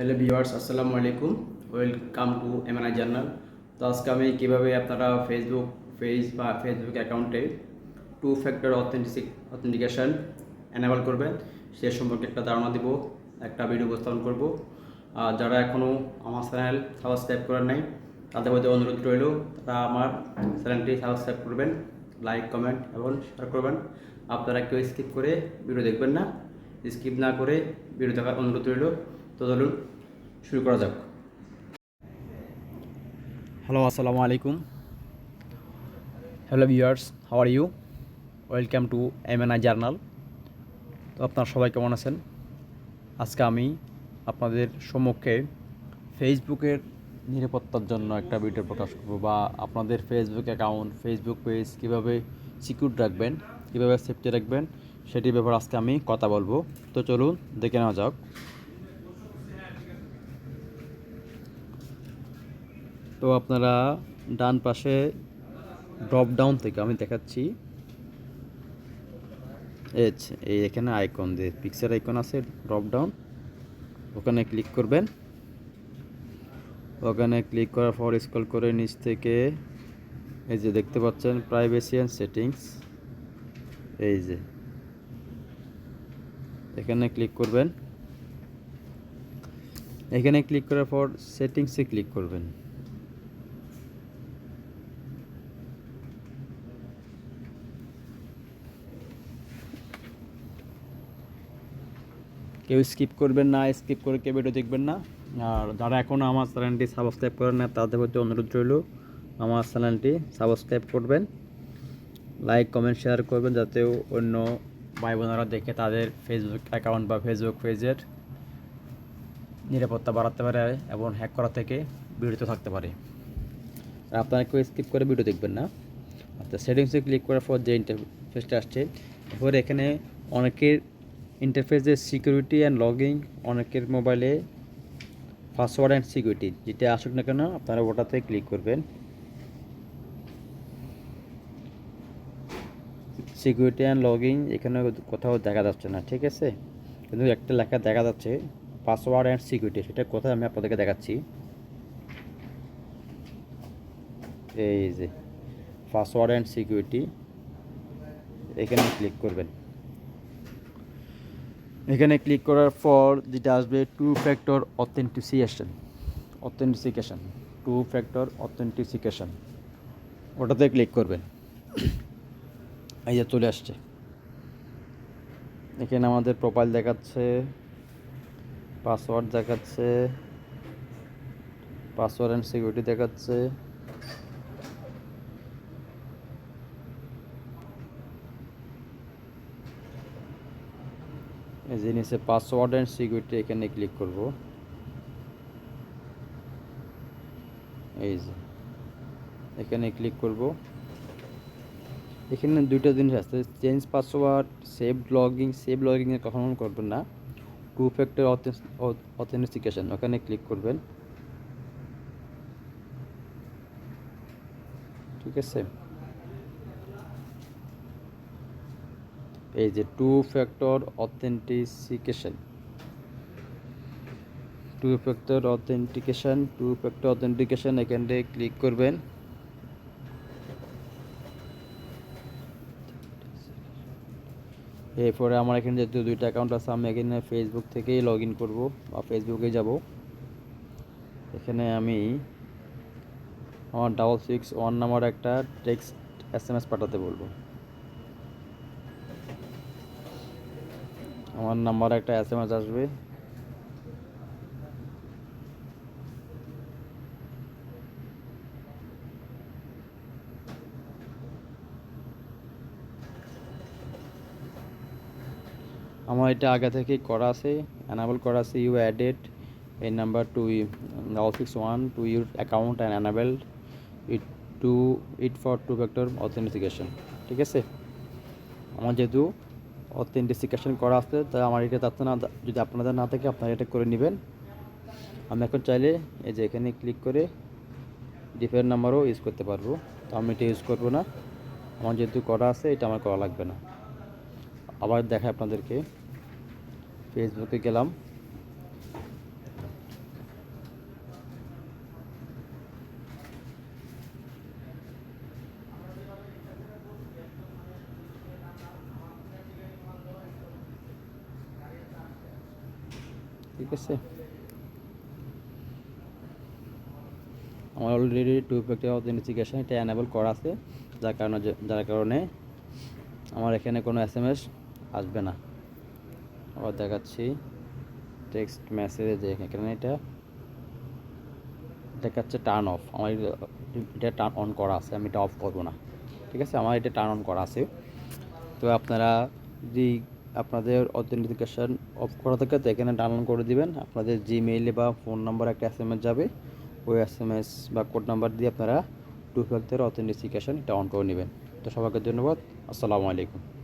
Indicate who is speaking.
Speaker 1: Hello viewers আসসালামু আলাইকুম welcome to এমএনআই journal তো আজকে আমি কীভাবে আপনারা ফেসবুক পেজ বা ফেসবুক অ্যাকাউন্টে two factor authentic authentication enable করবেন, সে সম্পর্কে একটা ধারণা দিব, একটা ভিডিও উপস্থাপন করব। আর যারা এখনও আমার চ্যানেল সাবস্ক্রাইব করার নাই, তাদের মধ্যে অনুরোধ রইল, তারা আমার চ্যানেলটি সাবস্ক্রাইব করবেন লাইক কমেন্ট এবং শেয়ার করবেন। আপনারা কেউ স্কিপ করে ভিডিও দেখবেন না। স্কিপ না করে ভিডিও দেখার অনুরোধ রইল। তো চলুন শুরু করা যাক। হ্যালো আসসালামু আলাইকুম। Hello viewers how are you welcome to M N I journal তো আপনারা সবাই কেমন আছেন? আজকে আমি আপনাদের সম্মুখে ফেসবুকের নিরাপত্তার জন্য একটা ভিডিও প্রকাশ করব বা আপনাদের ফেসবুক অ্যাকাউন্ট ফেসবুক পেজ কীভাবে সিকিউর রাখবেন, কীভাবে সেফটি রাখবেন, সেটির ব্যাপারে আজকে আমি কথা বলব। তো চলুন দেখে নেওয়া যাক। তো আপনারা ডান পাশে ড্রপ ডাউন থেকে আমি দেখাচ্ছি। এই এখানে আইকন দিয়ে পিকচার আইকন আছে ড্রপ ডাউন ওখানে ক্লিক করবেন। ওখানে ক্লিক করার পর স্ক্রল করে নিচ থেকে, এই যে দেখতে পাচ্ছেন প্রাইভেসি অ্যান্ড সেটিংস এই যে। এখানে ক্লিক করবেন। এখানে ক্লিক করার পর সেটিংসে ক্লিক করবেন। কেউ স্কিপ করবেন না স্কিপ করে কেউ ভিডিও দেখবেন না। আর যারা এখনও আমার চ্যানেলটি সাবস্ক্রাইব করেন না তাদের প্রতি অনুরোধ রইল, আমার চ্যানেলটি সাবস্ক্রাইব করবেন। লাইক কমেন্ট শেয়ার করবেন যাতে অন্য ভাই বোনেরা দেখে তাদের ফেসবুক অ্যাকাউন্ট বা ফেসবুক পেজের নিরাপত্তা বাড়াতে পারে এবং হ্যাক করা থেকে বিরত থাকতে পারে। আর আপনারা কেউ স্কিপ করে ভিডিও দেখবেন না। আচ্ছা সেটিংসে ক্লিক করার পর যে ইন্টারফেসটা আসছে, এরপরে এখানে অনেকের ইন্টারফেসের সিকিউরিটি অ্যান্ড লগিং অনেকের মোবাইলে পাসওয়ার্ড অ্যান্ড সিকিউরিটি যেটা আসুক না কেন আপনারা ওটাতে ক্লিক করবেন। সিকিউরিটি অ্যান্ড লগিং এখানে কোথাও দেখা যাচ্ছে না, ঠিক আছে? কিন্তু একটা লেখা দেখা যাচ্ছে পাসওয়ার্ড অ্যান্ড সিকিউরিটি সেটা কোথায় আমি আপনাদেরকে দেখাচ্ছি। এই যে পাসওয়ার্ড অ্যান্ড সিকিউরিটি এখানে ক্লিক করবেন। এখানে ক্লিক করার পর যেটা আসবে two factor authentication authentication two factor authentication ওটাতে ক্লিক করবেন। এই যে চলে আসছে। এখানে আমাদের প্রোফাইল দেখাচ্ছে পাসওয়ার্ড দেখাচ্ছে পাসওয়ার্ড অ্যান্ড সিকিউরিটি দেখাচ্ছে। যে নিচে পাসওয়ার্ড অ্যান্ড সিকিউরিটি এখানে ক্লিক করব। এই যে, এখানে ক্লিক করব। এখানে দুইটা জিনিস আছে change password save logging save লগিংয়ে কখনো করবেন না। টু ফ্যাক্টর অথেন্টিফিকেশন ওখানে ক্লিক করবেন। ঠিক আছে? এই যে two factor authentication two factor authentication two factor authentication এখানে ক্লিক করবেন। এরপরে আমার এখানে যেহেতু দুইটা অ্যাকাউন্ট আছে, আমি এখানে ফেসবুক থেকেই লগ ইন করব বা ফেসবুকে যাব। এখানে আমি আমার ডাবল সিক্স ওয়ান নাম্বার একটা টেক্সট এস এম এস পাঠাতে বলব। আমার নাম্বার একটা এস এম এস আসবে। আমার এটা আগে থেকেই করা আছে অ্যানাবল করা আছে ইউ অ্যাডেড এই number to double six one to your account and enable it to it for two factor authentication ঠিক আছে? আমার যেহেতু অথেন্টিফিকেশন করা আছে তাই আমার এটা যাচ্ছে না, যদি আপনাদের না থাকে, আপনারা এটা করে নেবেন। আমি এখন চাইলে এই যে এখানে ক্লিক করে ডিফারেন্ট নাম্বারও ইউজ করতে পারব। তো আমি এটা ইউজ করব না। আমার যেহেতু করা আছে, এটা আমার করা লাগবে না। আবার দেখায় আপনাদেরকে। ফেসবুকে গেলাম। ঠিক আছে। আমার অলরেডি টু ফ্যাক্টর অথেন্টিফিকেশন এটা অ্যানেবল করা আছে, যার কারণে যার কারণে আমার এখানে কোনো এস এম এস আসবে না। আবার দেখাচ্ছি টেক্সট মেসেজে যে এখানে এটা। দেখাচ্ছে টার্ন অফ আমার এটা টার্ন অন করা আছে, আমি এটা অফ করব না। ঠিক আছে, আমার এটা টার্ন অন করা আছে। তো আপনারা যদি আপনাদের অথেন্টিফিকেশান অফ করা থাকে, তো এখানে ডাউনলোড করে দিবেন। আপনাদের জিমেইলে বা ফোন নাম্বার একটা এস যাবে। ওই এস বা কোড নাম্বার দিয়ে আপনারা টু ফ্যাক্টর অথেন্টিফিকেশান এটা অন করে নেবেন। তো সবাইকে ধন্যবাদ। আসসালামু আলাইকুম।